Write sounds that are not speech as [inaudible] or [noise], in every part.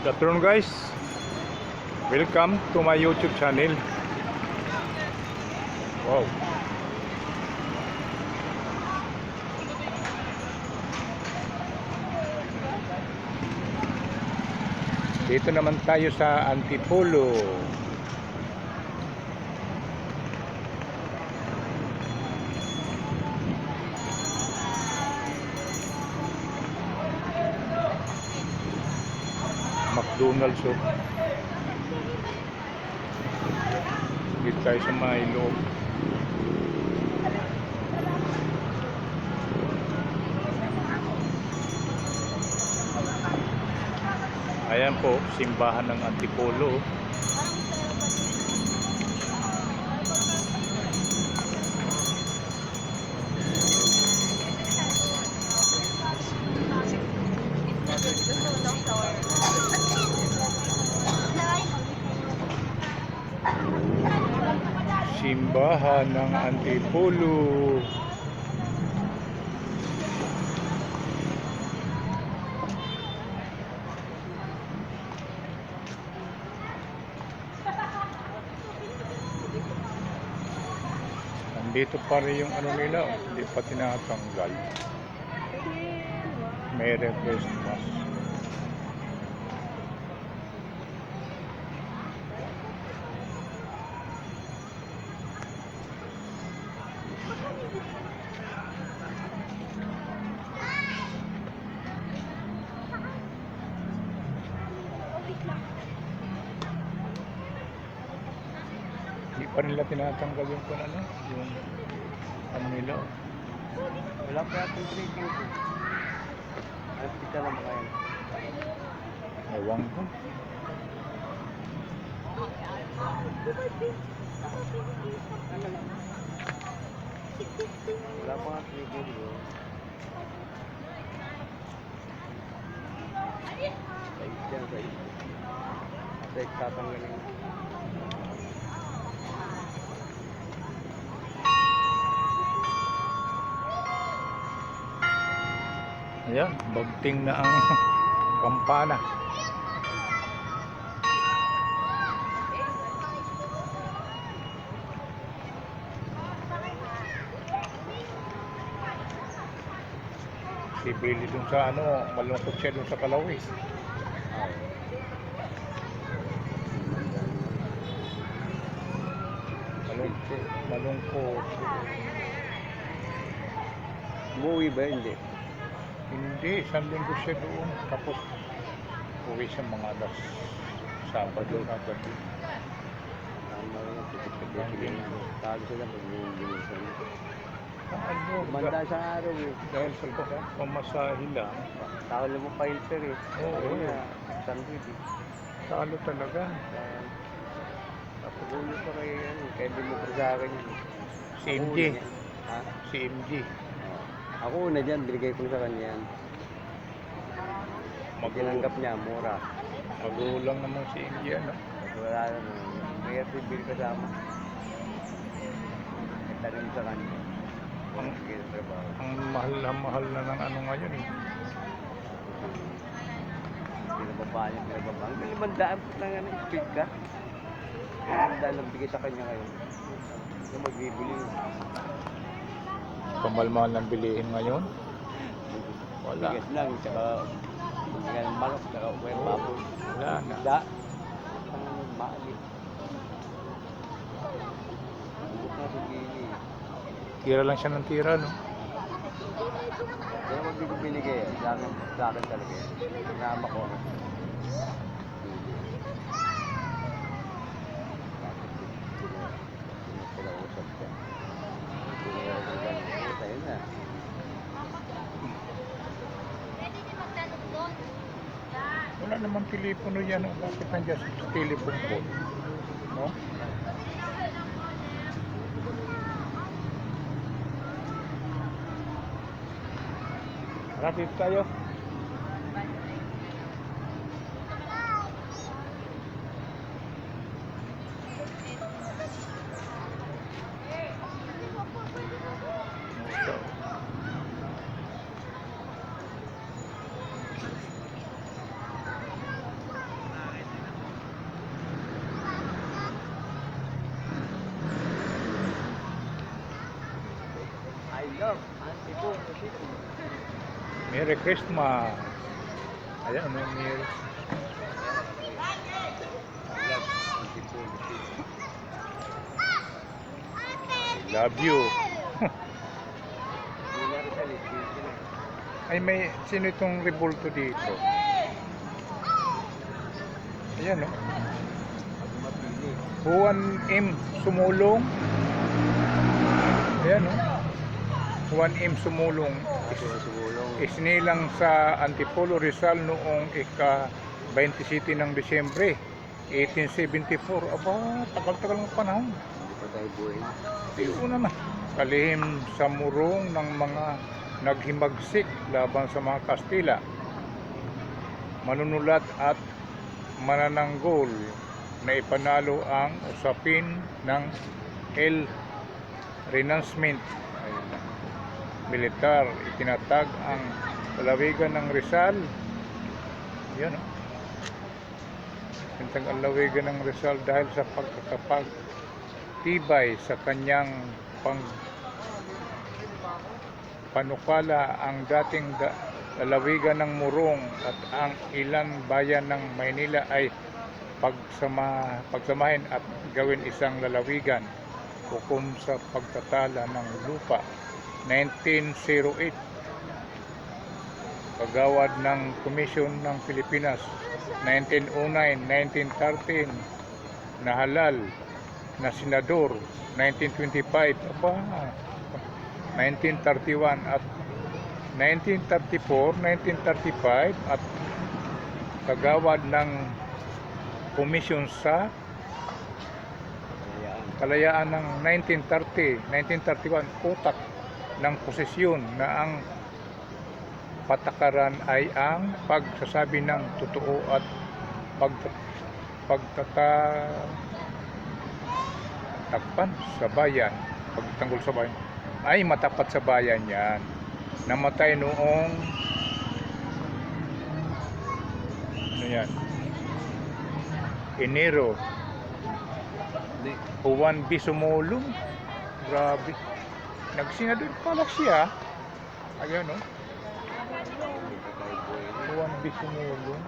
Good afternoon guys. Welcome to my YouTube channel. Wow. Dito naman tayo sa Antipolo. McDonald's oh. Dito tayo sa loob. Ayan po, simbahan ng Antipolo. Simbahan ng Antipolo. Nandito pa rin yung ano nila, oh, hindi pa tinatanggal. Merry Christmas. Hindi pa nila tinatanggal yung kung ano, yung nila. oh. Wala pa yatang drinking ko. Alas kita lang ba kayo? Ewan ko. Wala pa nga drinking ko. Sa'yo dyan, sa'yo. Sa'yo tatanggalin. Ayan, bagting na ang [laughs] kampana. Si Billy dun sa ano, malungkot siya dun sa Kalawis. Malungkot, malungkot. Umuwi ba? Hindi. Hindi, isang linggo siya doon. Tapos, uwi siya mga alas Sabado na gabi. Tago sila pag binisan. Ang ano, Manda sa araw eh. dahil sa pamasahe lang, Tao lang mo filter eh. Oo. Ayun na. Sandwich eh. talo talaga. Ah, Tapos ulo pa kay ano. Kaya di mo pa sa akin yun. Si MJ. niya. Ha? Si MJ. Ako una dyan, binigay ko sa kanya yan. Magulang, Tinanggap niya, mura. magulang naman si MJ, ano? Wala naman. May bill kasama. May tanim sa kanya. Ang, ang mahal na mahal na ng ano ngayon eh. Pinababa niya, pinababa. Ang limandaan po ng ano, speed ka. Limandaan lang bigay sa kanya ngayon. Yung magbibili. Kamalmahal ng bilihin ngayon. Wala. Bigas lang, tsaka bigyan ng tsaka may baboy. Wala na. Da. Maalit. Tira lang siya ng tira, no? Kaya wag ko binigay. Sa akin, sa akin talaga. Sinama ko. Pinausap siya. Pinausap siya. Sa'yo na. Wala namang telepono yan. Bakit nandiyan sa telephone ko? No? Rapid tayo. Merry Christmas. Ayan, may Merry Love you. [laughs] Ay, may, sino itong revolto dito? Ayan, oh. Mapili. Juan M. Sumulong. Ayan, oh. Juan M. Sumulong. Isinilang sa Antipolo Rizal noong ika-27 ng Disyembre 1874. Aba, tagal-tagal ng panahon. Hindi pa tayo buhay. Naman. Kalihim sa murong ng mga naghimagsik laban sa mga Kastila. Manunulat at manananggol na ipanalo ang usapin ng El Renouncement. Ayun na. Militar, itinatag ang lalawigan ng Rizal. Yan o. Itinatag ang lalawigan ng Rizal dahil sa pagkakapag tibay sa kanyang pang panukala ang dating da, lalawigan ng Murong at ang ilang bayan ng Maynila ay pagsama, pagsamahin at gawin isang lalawigan hukom sa pagtatala ng lupa 1908 kagawad ng Komisyon ng Pilipinas 1909-1913 na halal na senador 1925 aba 1931 at 1934 1935 at kagawad ng komisyon sa kalayaan ng 1930 1931 utak ng posisyon na ang patakaran ay ang pagsasabi ng totoo at pag pagtata takpan sa bayan. Pagtanggol sa bayan. Ay matapat sa bayan yan. Namatay noong ano yan? Enero. Juan B. Sumulong grabe nagsinador pala siya pa tayo buhay. Juan B. Sumulong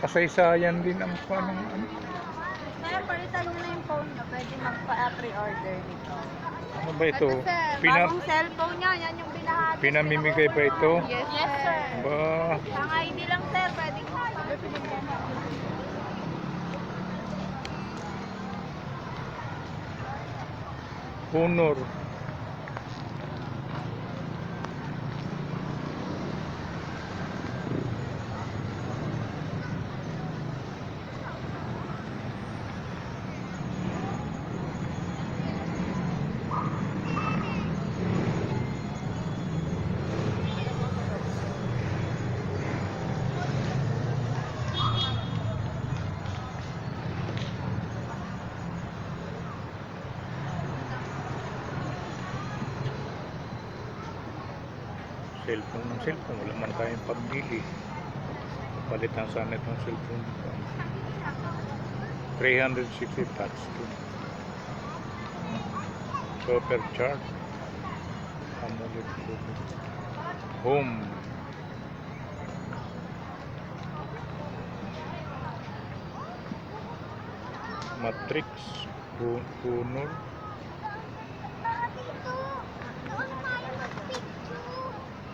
kasaysayan din ang panang ano, Sir, palitan mo na yung phone niyo. Pwede magpa-pre-order nito. ano ba ito Ito, sir. Pina, Bagong cellphone niya. Yan yung binahagi. pinamimigay ba ito Yes, yes sir. ba Ang ID lang, sir. Pwede ko honor cellphone wala man tayong pambili. Palitan sana itong cellphone ko. 360 touch screen. Super chart AMOLED home. Matrix Hu-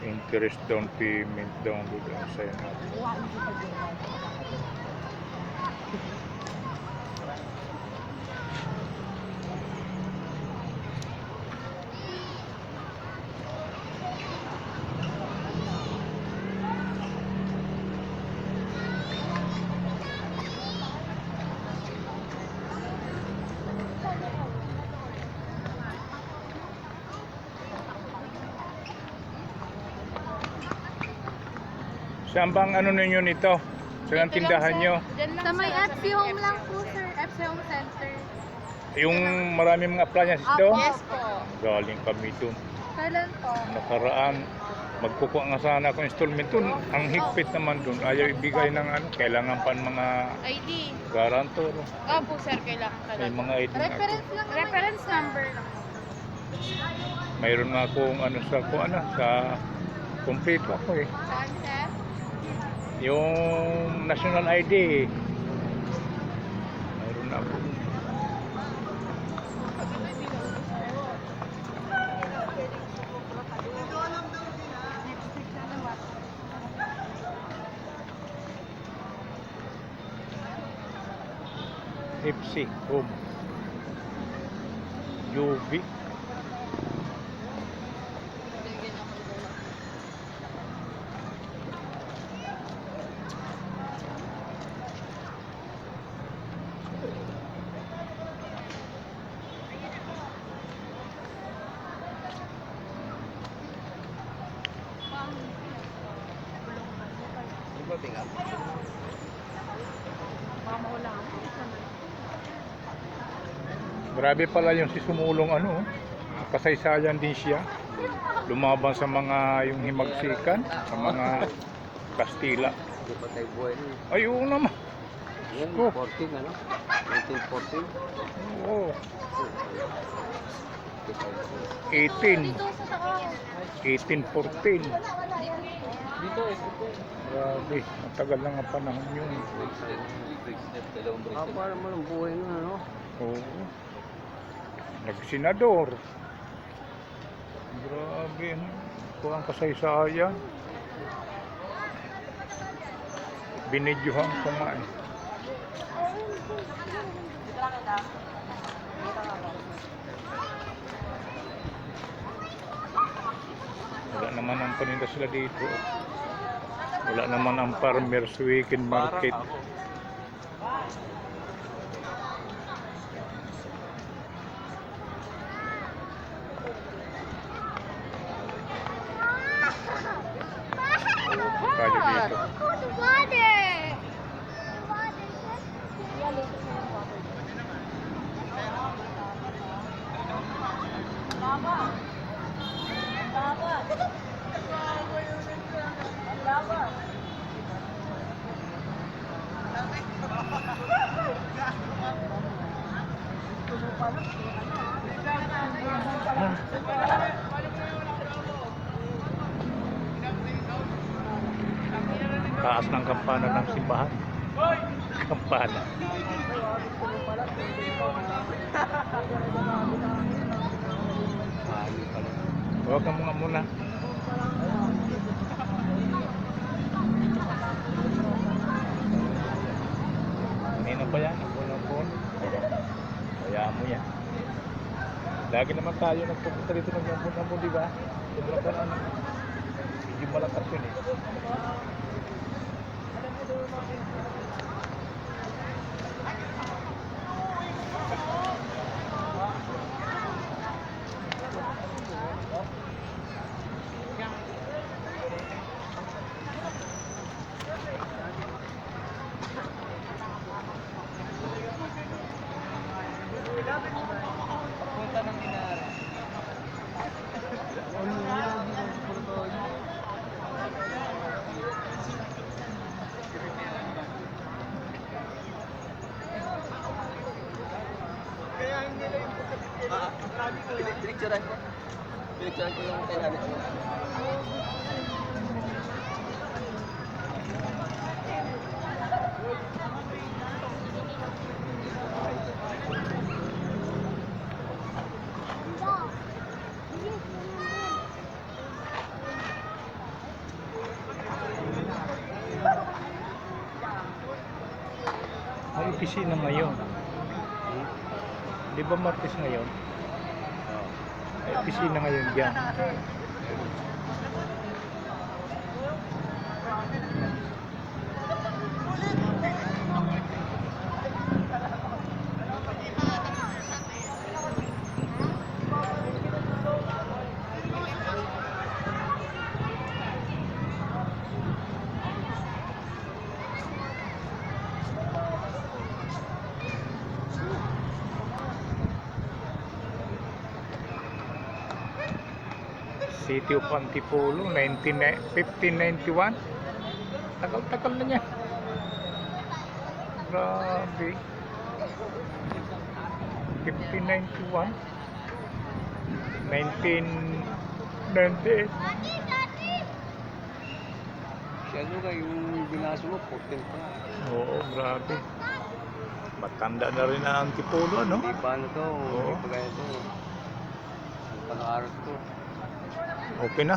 interest down payment download ang sign up Saan bang ano ninyo nito? Saan ang tindahan nyo? Sa may FC Home lang po, sir. FC Home Center. Yung maraming mga appliances Ah, doon? yes po. Galing kami doon. Kailan po? Nakaraan, magkukuha nga sana ako installment doon. Ang higpit naman doon. Ayaw ibigay ng ano, kailangan pa ng mga ID. garantor. Opo, sir. Kailangan ka May mga ID na. Reference lang Reference number lang. mayroon nga akong ano sa ko ano sa kompleto ako eh. Saan, sir? Yung national ID. Mayroon na ako. FC home. UV. Di ba tinga? Grabe pala yung si Sumulong ano. Kasaysayan din siya. Lumaban sa mga yung himagsikan, sa mga Kastila. Di pa tayo buhay nun. Ay, oo naman. Yan, Oh. 14 ano? 1914. Oo. Di tayo buhay. 18. Dito sa taas. 1814. Dito. Grabe, matagal lang ang panahon yun. Ah, para mo ng buhay nun ano? Oo. Nagsenador. Grabe? Ito ang kasaysayan. Binidyohan ko nga eh. Wala naman ang paninda sila dito. Wala naman ang farmers weekend market. Tayo dito. Water! Taas ng kampana ng simbahan. Kampana. Mali pala. Huwag ka mga muna. Kanina pa yan, ako ng phone. Kaya mo yan. Lagi naman tayo nagpupunta dito ng yampon-yampon, di ba? Sobrang ka ano. Medyo malakas yun eh. Thank Pinicturean ko. Pinicturean ko yung kay nanay. May opisina ngayon. Di ba Martes ngayon? Opisina ngayon dyan. City of Antipolo, 19, 1591. Tagal-tagal na niya. Grabe. 1591. 1998. Si ano ka, yung binaso mo, 14 pa. Oo, grabe. Matanda na rin ang antipolo, ano? Hindi pa ano to, hindi Oo. pa ganito. Ang pangarap to. Okay na.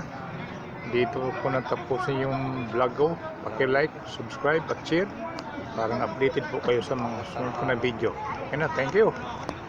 Dito ko natapusin yung vlog ko. Paki-like, subscribe at share para updated po kayo sa mga sunod ko na video. Okay na, thank you.